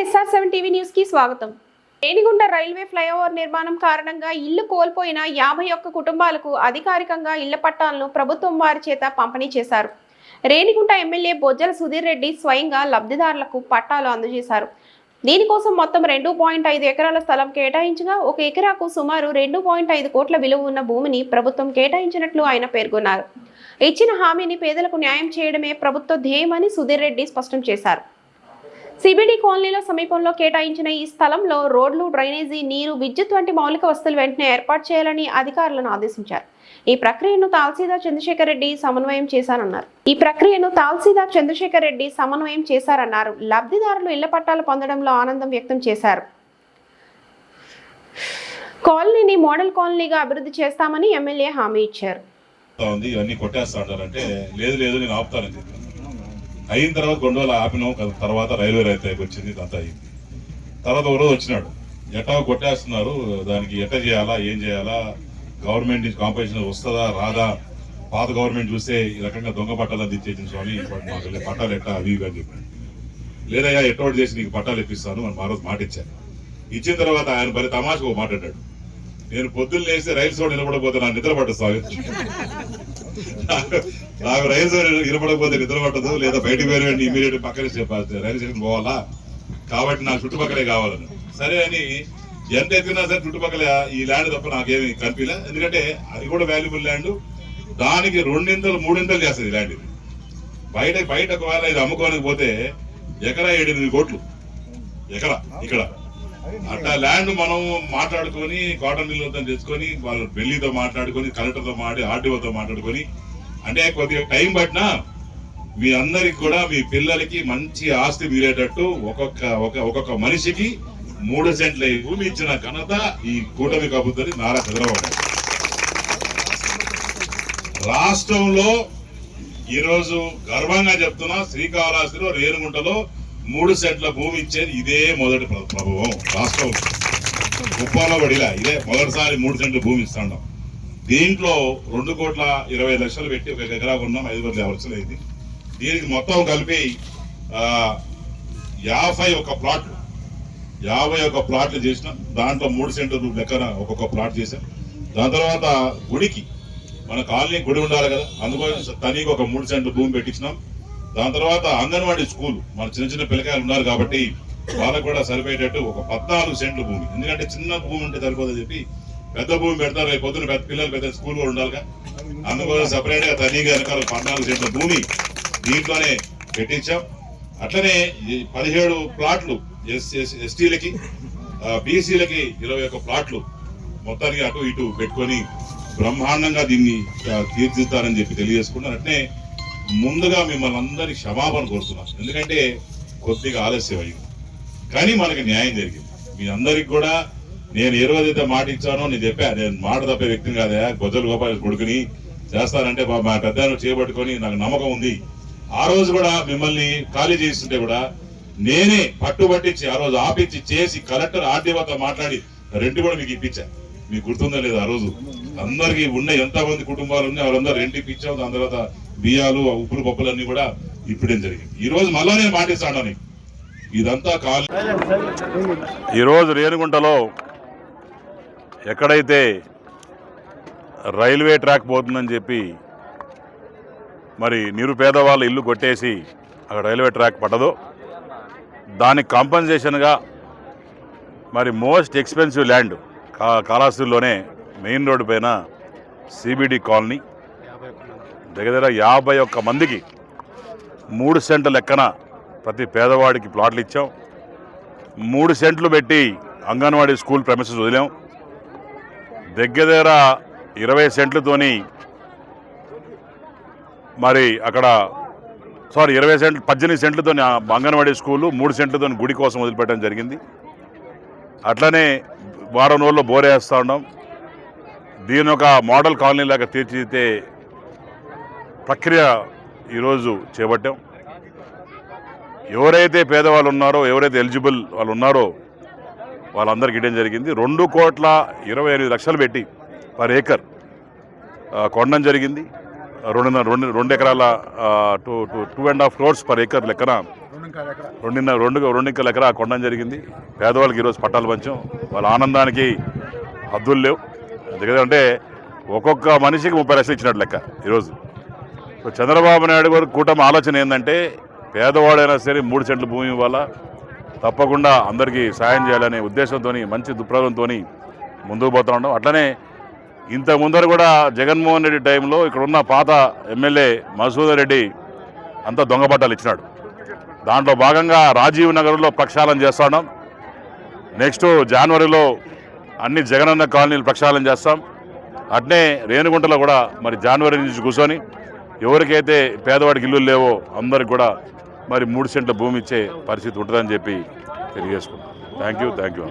SR seven TV న్యూస్కి స్వాగతం. రేణిగుండ railway flyover నిర్మాణం కారణంగా ఇల్లు కోల్పోయిన యాభై ఒక్క కుటుంబాలకు అధికారికంగా ఇళ్ళ పట్టాలను ప్రభుత్వం వారి చేత పంపిణీ చేశారు. రేణిగుంట ఎమ్మెల్యే బొజ్జల సుధీర్ రెడ్డి స్వయంగా లబ్ధిదారులకు పట్టాలు అందజేశారు. దీనికోసం మొత్తం రెండు పాయింట్ ఐదు ఎకరాల స్థలం కేటాయించగా ఒక ఎకరాకు సుమారు రెండు పాయింట్ ఐదు కోట్ల విలువ ఉన్న భూమిని ప్రభుత్వం కేటాయించినట్లు ఆయన పేర్కొన్నారు. ఇచ్చిన హామీని పేదలకు న్యాయం చేయడమే ప్రభుత్వ ధ్యేయమని సుధీర్ రెడ్డి స్పష్టం చేశారు. సిబిడి కాలనీలో సమీపంలో కేటాయించిన ఈ స్థలంలో రోడ్లు డ్రైనేజీ నీరు విద్యుత్ వంటి మౌలిక వసతులు వెంటనే ఏర్పాటు చేయాలని అధికారులను ఆదేశించారు. ఈ ప్రక్రియను తాల్సీదార్ చంద్రశేఖర్ రెడ్డి సమన్వయం చేశారన్నారు ఈ ప్రక్రియను తాల్సీదార్ చంద్రశేఖర్ రెడ్డి సమన్వయం చేశారన్నారు. లబ్ధిదారులు ఇళ్ళ పట్టాలు పొందడంలో ఆనందం వ్యక్తం చేశారు. కాలనీని మోడల్ కాలనీగా అభివృద్ధి చేస్తామని ఎమ్మెల్యే హామీ ఇచ్చారు. ఇవన్నీ కొట్టేస్తా అంటే లేదు లేదు నేను ఆపుతానని అయిన తర్వాత గొండవల ఆపినాం తర్వాత రైల్వే రైతు వచ్చింది ఇదంతా అయింది. తర్వాత ఒక రోజు వచ్చినాడు. ఎట్టా కొట్టేస్తున్నారు దానికి ఎట్ట చేయాలా ఏం చేయాలా గవర్నమెంట్ నుంచి కాంపిటీషన్ వస్తుందా రాదా? పాత గవర్నమెంట్ చూస్తే ఈ రకంగా దొంగ పట్టాలు తెచ్చేసింది స్వామి మాకు పట్టాలు ఎట్టా అవి అని చెప్పాడు. లేదయ్యా ఎట్టోటి చేసి నీకు పట్టాలు ఇప్పిస్తాను అని మా రోజు మాట ఇచ్చాను ఇచ్చిన తర్వాత ఆయన భలే తమాషకు ఒక నేను పొద్దున్న లేస్తే రైలు సోడ్ నిలబడకపోతే నా నిద్ర స్వామి. నాకు- రైలు వినపడకపోతే నిద్ర పట్టదు లేదా బయటికి పోయిన ఇమీడియట్ పక్కనే చెప్పాలి. రైలు స్టేషన్ పోవాలా? కాబట్టి నాకు చుట్టుపక్కలే కావాలని. సరే అని ఎంత ఎత్తినా సరే చుట్టుపక్కల ఈ ల్యాండ్ తప్ప నాకేమి కనిపించలే. ఎందుకంటే అది కూడా వాల్యుబుల్ ల్యాండ్ దానికి రెండింతలు మూడింతలు చేస్తుంది ఈ ల్యాండ్ ఇది. బయట బయట ఒకవేళ ఇది అమ్ముకోవడానికి పోతే ఎకరా ఏడెనిమిది కోట్లు. ఎకరా ఇక్కడ. అట్లా ల్యాండ్ మనం మాట్లాడుకొని కాటన్ మిల్లుతో తెచ్చుకొని వాళ్ళ ఢిల్లీతో మాట్లాడుకొని కలెక్టర్తో మాట్లాడి ఆర్డీఓతో మాట్లాడుకొని అంటే కొద్దిగా టైం పట్టినా మీ అందరికి కూడా మీ పిల్లలకి మంచి ఆస్తి మీరేటట్టు ఒక్కొక్క ఒక- ఒక్కొక్క మనిషికి మూడు సెంట్ల భూమి ఇచ్చిన ఘనత ఈ కూటమి కబుద్దని నారా చంద్రబాబు రాష్ట్రంలో ఈరోజు గర్వంగా చెప్తున్నా శ్రీకాళహస్తిలో రేణుగుంటలో మూడు సెంట్ల భూమి ఇచ్చేది ఇదే మొదటి ప్రభావం ప్రభుత్వం. రాష్ట్రంలో కుప్పంలో పడిలా ఇదే మొదటిసారి మూడు సెంట్లు భూమి ఇస్తాండం. దీంట్లో రెండు కోట్ల ఇరవై లక్షలు పెట్టి ఒక ఎకరా కొన్నాం ఐదు వందల యాభై లక్షలు అయింది. దీనికి మొత్తం కలిపి యాభై ఒక ప్లాట్లు. యాభై ఒక ప్లాట్లు చేసినాం. దాంట్లో మూడు సెంట్లు లెక్కన ఒక్కొక్క ప్లాట్ చేశాం దాని తర్వాత గుడికి మన కాలనీ గుడి ఉండాలి కదా. అందుకోసం తనీకి ఒక మూడు సెంట్లు భూమి పెట్టించినాం. దాని తర్వాత అంగన్వాడీ స్కూల్ మన చిన్న చిన్న పిల్లకాయలు ఉన్నారు కాబట్టి వాళ్ళకు కూడా సరిపోయేటట్టు ఒక పద్నాలుగు సెంట్లు భూమి. ఎందుకంటే చిన్న భూమి ఉంటే సరిపోదని చెప్పి పెద్ద భూమి పెడతారు రేపు పొద్దున పెద్ద పిల్లలు పెద్ద స్కూల్ కూడా ఉండాలిగా. అందుకోసం సపరేట్గా తనీగా వెనకాల పద్నాలుగు సెంట్ల భూమి దీంట్లోనే పెట్టించాం. అట్లనే పదిహేడు ప్లాట్లు ఎస్ ఎస్టీలకి బీసీలకి ఇరవై ఒక్క ప్లాట్లు మొత్తానికి అటు ఇటు పెట్టుకొని బ్రహ్మాండంగా దీన్ని తీర్చిస్తారని చెప్పి తెలియజేసుకున్నారు. అట్లే ముందుగా మిమ్మల్ని అందరి క్షమాపణ కోరుతున్నాను. ఎందుకంటే కొద్దిగా ఆలస్యం అయింది కానీ మనకి న్యాయం జరిగింది. మీ అందరికి కూడా నేను ఏ రోజైతే మాట ఇచ్చానో నేను చెప్పా నేను మాట తప్పే వ్యక్తిని కాదా గొజ్జల గోపాల కొడుకుని చేస్తానంటే మా పెద్ద చేపట్టుకొని నాకు నమ్మకం ఉంది. ఆ రోజు కూడా మిమ్మల్ని ఖాళీ చేస్తుంటే కూడా నేనే పట్టుబట్టించి ఆ రోజు ఆపించి చేసి కలెక్టర్ ఆర్డీఓతో మాట్లాడి రెండు కూడా మీకు ఇప్పించా. మీకు గుర్తుందా లేదు ఆ రోజు. అందరికి ఉన్న ఎంత మంది కుటుంబాలు ఉన్నాయి వాళ్ళందరూ రెండు ఇప్పించాం దాని తర్వాత బియ్యాలు ఉప్పులు పప్పులు అన్ని కూడా ఇప్పుడే జరిగింది ఈ రోజు మళ్ళా నేను మాటిస్తాను ఇదంతా కాలు ఈరోజు రేణుగుంటలో ఎక్కడైతే రైల్వే ట్రాక్ పోతుందని చెప్పి మరి నిరుపేద వాళ్ళ ఇల్లు కొట్టేసి అక్కడ రైల్వే ట్రాక్ పట్టదు. దానికి కాంపన్సేషన్గా మరి మోస్ట్ ఎక్స్పెన్సివ్ ల్యాండ్ కా కాళహస్తిలోనే మెయిన్ రోడ్డు పైన సిబిడి కాలనీ దగ్గర దగ్గర యాభై ఒక్క మందికి మూడు సెంట్ల లెక్కన ప్రతి పేదవాడికి ప్లాట్లు ఇచ్చాం. మూడు సెంట్లు పెట్టి అంగన్వాడీ స్కూల్ ప్రమిసెస్ వదిలాం. దగ్గర దగ్గర ఇరవై సెంట్లతోని మరి అక్కడ సారీ ఇరవై సెంట్లు పద్దెనిమిది సెంట్లతో అంగన్వాడీ స్కూలు మూడు సెంట్లతో గుడి కోసం వదిలిపెట్టడం జరిగింది. అట్లనే వారం రోజుల్లో బోరేస్తా ఉన్నాం. దీని ఒక మోడల్ కాలనీ లాగా తీర్చిదిద్దే ప్రక్రియ ఈరోజు చేపట్టాం. ఎవరైతే పేదవాళ్ళు ఉన్నారో ఎవరైతే ఎలిజిబుల్ వాళ్ళు ఉన్నారో వాళ్ళందరికీ ఇవ్వడం జరిగింది. రెండు కోట్ల ఇరవై ఎనిమిది లక్షలు పెట్టి పర్ ఏకర్ కొనడం జరిగింది. రెండున్నర రెండు రెండు ఎకరాల two two two and half crores per acre లెక్కన రెండున్నర రెండు రెండున్నర ఎకరా కొనడం జరిగింది. పేదవాళ్ళకి ఈరోజు పట్టాలు పంచాం. వాళ్ళ ఆనందానికి హద్దులు లేవు. ఎందుకంటే ఒక్కొక్క మనిషికి ముప్పై లక్షలు ఇచ్చినట్టు లెక్క ఈరోజు. సో చంద్రబాబు నాయుడు గారు కూటమి ఆలోచన ఏంటంటే పేదవాడైనా సరే మూడు సెంట్ల భూమి ఇవ్వాలా? తప్పకుండా అందరికీ సాయం చేయాలనే ఉద్దేశంతో మంచి దుప్రభంతో ముందుకు పోతా ఉండడం అట్లనే ఇంత ముందర కూడా జగన్మోహన్ రెడ్డి టైంలో ఇక్కడ ఉన్న పాత ఎమ్మెల్యే మసూదర్ రెడ్డి అంతా దొంగ పట్టాలు ఇచ్చినాడు. దాంట్లో భాగంగా రాజీవ్ నగర్లో ప్రక్షాళన చేస్తున్నాం నెక్స్ట్ జనవరిలో అన్ని జగనన్న కాలనీలు ప్రక్షాళన చేస్తాం. అట్నే రేణుగుంటలో కూడా మరి జనవరి నుంచి కూర్చొని ఎవరికైతే పేదవాడికి ఇల్లు లేవో అందరికి కూడా మరి మూడు సెంట్ల భూమి ఇచ్చే పరిస్థితి ఉంటుందని చెప్పి తెలియజేసుకున్నాం థ్యాంక్ యూ థ్యాంక్ యూ